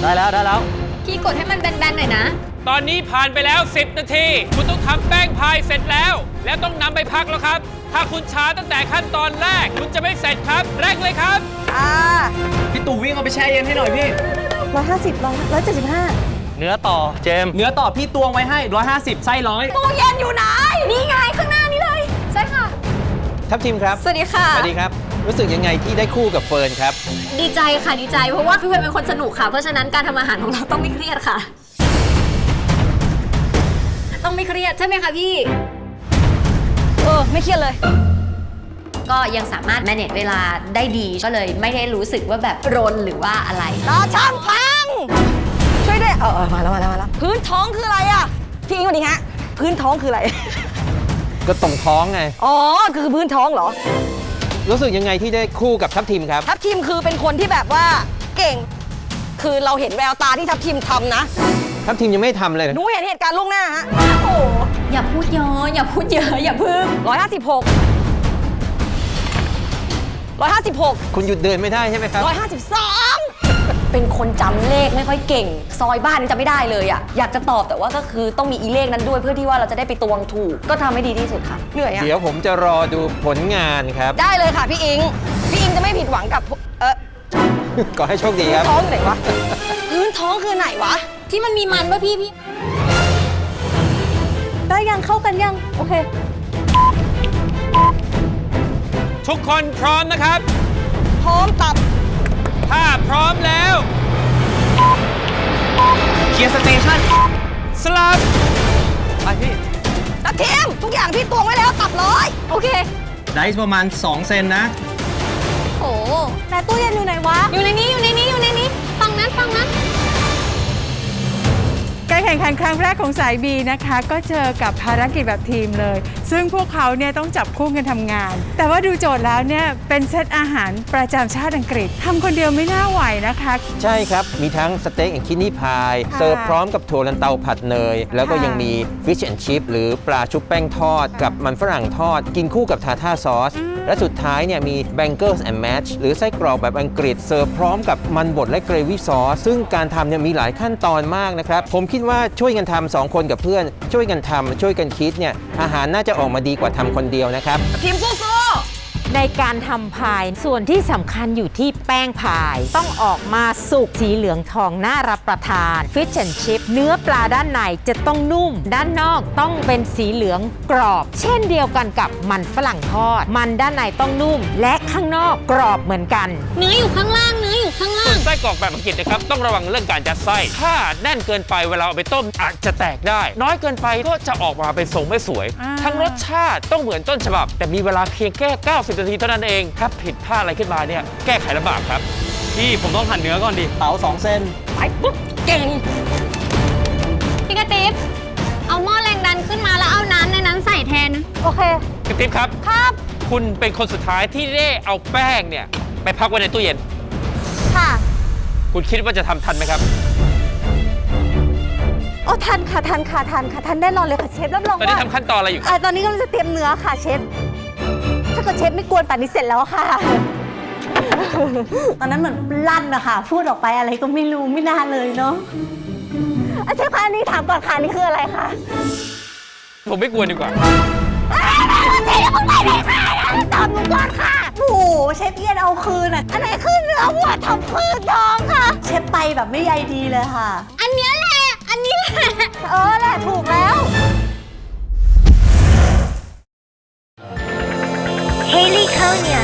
ได้แล้วได้แล้ว พี่กดให้มันแบนๆหน่อยนะ ตอนนี้ผ่านไปแล้ว 10 นาที คุณต้องทำแป้งพายเสร็จแล้ว แล้วต้องนำไปพักแล้วครับ ถ้าคุณช้าตั้งแต่ขั้นตอนแรก คุณจะไม่เสร็จครับเร่งเลยครับ อ่าพี่ตู่วิ่งเอาไปแช่เย็นให้หน่อยพี่ ร้อยห้าสิบร้อยร้อยเจ็ดสิบห้าเนื้อต่อเจมส์เนื้อต่อพี่ตวงไว้ให้ 150 ไส้ร้อย ตู้เย็นอยู่ไหน นี่ไงข้างหน้านี่เลย ใช่ค่ะ ทัพทีมครับ สวัสดีค่ะ สวัสดีครับ รู้สึกยังไงที่ได้คู่กับเฟิร์นครับ ดีใจค่ะดีใจ เพราะว่าพี่เพนเป็นคนสนุกค่ะ เพราะฉะนั้นการทำอาหารของเราต้องไม่เครียดค่ะ ต้องไม่เครียดใช่ไหมคะพี่ เออไม่เครียดเลย ก็ยังสามารถ manage เวลาได้ดีก็เลยไม่ได้รู้สึกว่าแบบรนหรือว่าอะไร รอช่างพัง ช่วยด้วยเออเออมาแล้วมาแล้วมาแล้วพื้นท้องคืออะไรอะพี่อิงสวัสดีฮะพื้นท้องคืออะไร ก็ตรงท้องไง อ๋อ คือพื้นท้องเหรอ รู้สึกยังไงที่ได้คู่กับทัพทีมครับ ทัพทีมคือเป็นคนที่แบบว่าเก่ง คือเราเห็นแววตาที่ทัพทีมทำนะ ทัพทีมยังไม่ทำเลยหนูเห็นเหตุการณ์ล่วงหน้าฮะ โอ้อย่าพูดเยอะอย่าพูดเยอะอย่าพึ่งร้อยห้าสิบหกร้อยห้าสิบหกคุณหยุดเดินไม่ได้ใช่ไหมครับ ร้อยห้าสิบสอง เป็นคนจำเลขไม่ค่อยเก่ง ซอยบ้านนี่จำไม่ได้เลยอะอยากจะตอบแต่ว่าก็คือต้องมีอีเลขนั้นด้วยเพื่อที่ว่าเราจะได้ไปตวงถูก ก็ทำให้ดีที่สุดค่ะเหนื่อยอะเดี๋ยวผมจะรอดูผลงานครับ ได้เลยค่ะพี่อิง พี่อิงจะไม่ผิดหวังกับพวกเออขอให้โชคดีพื้คนรับ ท้องไหนวะพื้นท้องคือไหนวะ ที่มันมีมันป่ะพี่พี่ ได้ยังเข้ากันยัง โอเค ทุกคนพร้อมนะครับ พร้อมตับ เคลียร์สเตชันสลับไปพี่ตับทีมทุกอย่างพี่ตวงไว้แล้วตับเลยโอเค ได้ประมาณ 2 เซนนะโอ้แต่ตู้เย็นอยู่ไหนวะ อยู่ในนี้อยู่ ข่งขันครั้งแรกของสายบีนะคะ ก็เจอกับภารกิจแบบทีมเลย ซึ่งพวกเขาเนี่ยต้องจับคู่กันทำงาน แต่ว่าดูโจทย์แล้วเนี่ยเป็นเซตอาหารประจำชาติอังกฤษทำคนเดียวไม่น่าไหวนะคะ ใช่ครับ มีทั้งสเต็กแอนคินนี่พายค่ะเสิร์ฟพร้อมกับถั่วลันเตาผัดเนย แล้วก็ค่ะยังมีฟิชแอนชิพหรือปลาชุบแป้งทอด กับมันฝรั่งทอด กินคู่กับทาท่าซอสและสุดท้ายเนี่ยมี Bangers and Mash หรือไส้กรอกแบบอังกฤษเสิร์ฟพร้อมกับมันบดและเกรวี่ซอสซึ่งการทำเนี่ยมีหลายขั้นตอนมากนะครับผมคิดว่าช่วยกันทำสองคนกับเพื่อน ช่วยกันทำช่วยกันคิดเนี่ยอาหารน่าจะออกมาดีกว่าทำคนเดียวนะครับทีมสู้ในการทำพายส่วนที่สำคัญอยู่ที่แป้งพาย ต้องออกมาสุกสีเหลืองทองน่ารับประทานฟิชแอนชิพเนื้อปลาด้านในจะต้องนุ่ม ด้านนอกต้องเป็นสีเหลืองกรอบ เช่นเดียวกันกับมันฝรั่งทอด มันด้านในต้องนุ่ม และข้างนอกกรอบเหมือนกัน เนื้ออยู่ข้างล่างเนื้ออยู่ ข้างล่าส่วงนไส้กรอกแบบอังกฤษนะครับต้องระวังเรื่องการยัดไส้ ถ้าแน่นเกินไปเวลาเอาไปต้มอาจจะแตกได้ น้อยเกินไปก็จะออกมาเป็นทรงไม่สวย อ่า ทั้งรสชาติต้องเหมือนต้นฉบับ แต่มีเวลาเพียงแค่ 90 นาทีเท่านั้นเอง ถ้าผิดพลาดอะไรขึ้นมาเนี่ยแก้ไขลำบากครับพี่ผมต้องหั่นเนื้อก่อนดิเต๋า2เซนๆไปปุ๊บเก่ง พี่กระติบเอาหม้อแรงดันขึ้นมาแล้วเอาน้ำในนั้นใส่แทน โอเค กระติบครับ ครับ คุณเป็นคนสุดท้ายที่ได้เอาแป้งเนี่ยไปพักไว้ในตู้เย็น ค่ะ คุณคิดว่าจะทำทันไหมครับ โอ้ทันค่ะทันค่ะทันค่ะทันแน่นอนเลยค่ะเชฟรับรองตอนนี้ว่าทำขั้นตอนอะไรอยู่ครับอ่าตอนนี้กำลังจะเตรียมเนื้อค่ะเชฟ ถ้าเกิดเชฟไม่กวนป่านนี้เสร็จแล้วค่ะ ตอนนั้นเหมือนลั่นนะคะพูดออกไปอะไรก็ไม่รู้ไม่น่าเลยเนาะอาเชฟคะอันนี้ถามก่อนค่ะอันนี่คืออะไรคะผมไม่กลัวดีกว่าเชฟอย่าเพิ่งไปเลยค่ะตอบหนูก่อนค่ะ โอ้โหเชฟเอียนเอาคืนอะอันไหนคือเนื้อวัวทำพืชทองค่ะ เชฟไปแบบไม่ใยดีเลยค่ะ อันเนี้ยแหละ อันนี้แหละเออแหละถูกแล้ว Haley Konya.